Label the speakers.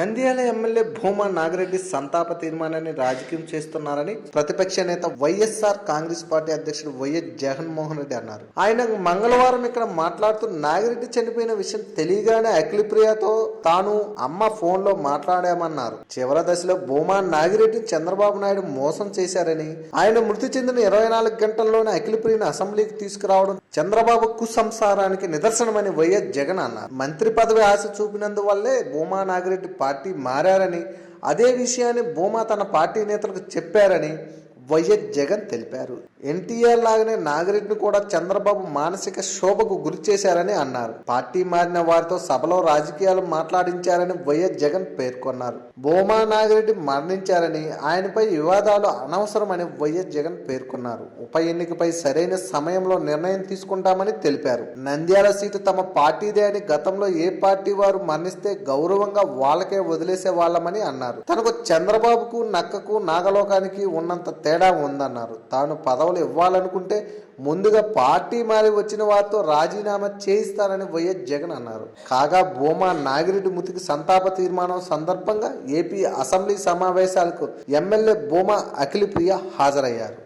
Speaker 1: Nandyal MLA Bhuma Nagireddy సంతాప తీర్మానాన్ని రాజకీయం చేస్తున్నారని ప్రతిపక్ష నేత వైఎస్ఆర్ కాంగ్రెస్ పార్టీ అధ్యక్షుడు వైఎస్ జగన్మోహన్ రెడ్డి అన్నారు. ఆయన మంగళవారం ఇక్కడ మాట్లాడుతూ నాగిరెడ్డి చనిపోయిన విషయం తెలియగానే అఖిలప్రియతో తాను అమ్మ ఫోన్లో మాట్లాడామన్నారు. చివరి దశలో భూమా నాగిరెడ్డిని చంద్రబాబు నాయుడు మోసం చేశారని ఆయన మృతి చెందిన ఇరవై నాలుగు గంటల్లోనే అఖిలప్రియను అసెంబ్లీకి తీసుకురావడం చంద్రబాబు కుసంసారానికి నిదర్శనమని వైఎస్ జగన్ అన్నారు. మంత్రి పదవి ఆశ చూపినందువల్లే భూమా నాగిరెడ్డి పార్టీ మారారని అదే విషయాన్ని భూమా తన పార్టీ నేతలకు చెప్పారని వైఎస్ జగన్ తెలిపారు. ఎన్టీఆర్ లాగానే నాగిరెడ్డిని కూడా చంద్రబాబు మానసిక శోభకు గురి చేశారని అన్నారు. పార్టీ మారిన వారితో సభలో రాజకీయాలు మాట్లాడించారని వైఎస్ జగన్ పేర్కొన్నారు. భూమా నాగిరెడ్డి మరణించారని ఆయనపై వివాదాలు అనవసరమని వైఎస్ జగన్ పేర్కొన్నారు. ఉప ఎన్నికపై సరైన సమయంలో నిర్ణయం తీసుకుంటామని తెలిపారు. నంద్యాల సీటు తమ పార్టీదే అని గతంలో ఏ పార్టీ వారు మరణిస్తే గౌరవంగా వాళ్ళకే వదిలేసే వాళ్ళమని అన్నారు. తనకు చంద్రబాబుకు నక్కకు నాగలోకానికి ఉన్నంత తేడా ఉందన్నారు. తాను పదవ పదవులు ఇవ్వాలనుకుంటే ముందుగా పార్టీ మారి వచ్చిన వారితో రాజీనామా చేయిస్తానని వైఎస్ జగన్ అన్నారు. కాగా భూమా నాగిరెడ్డి మృతికి సంతాప తీర్మానం సందర్భంగా ఏపీ అసెంబ్లీ సమావేశాలకు ఎమ్మెల్యే భూమా అఖిలప్రియ హాజరయ్యారు.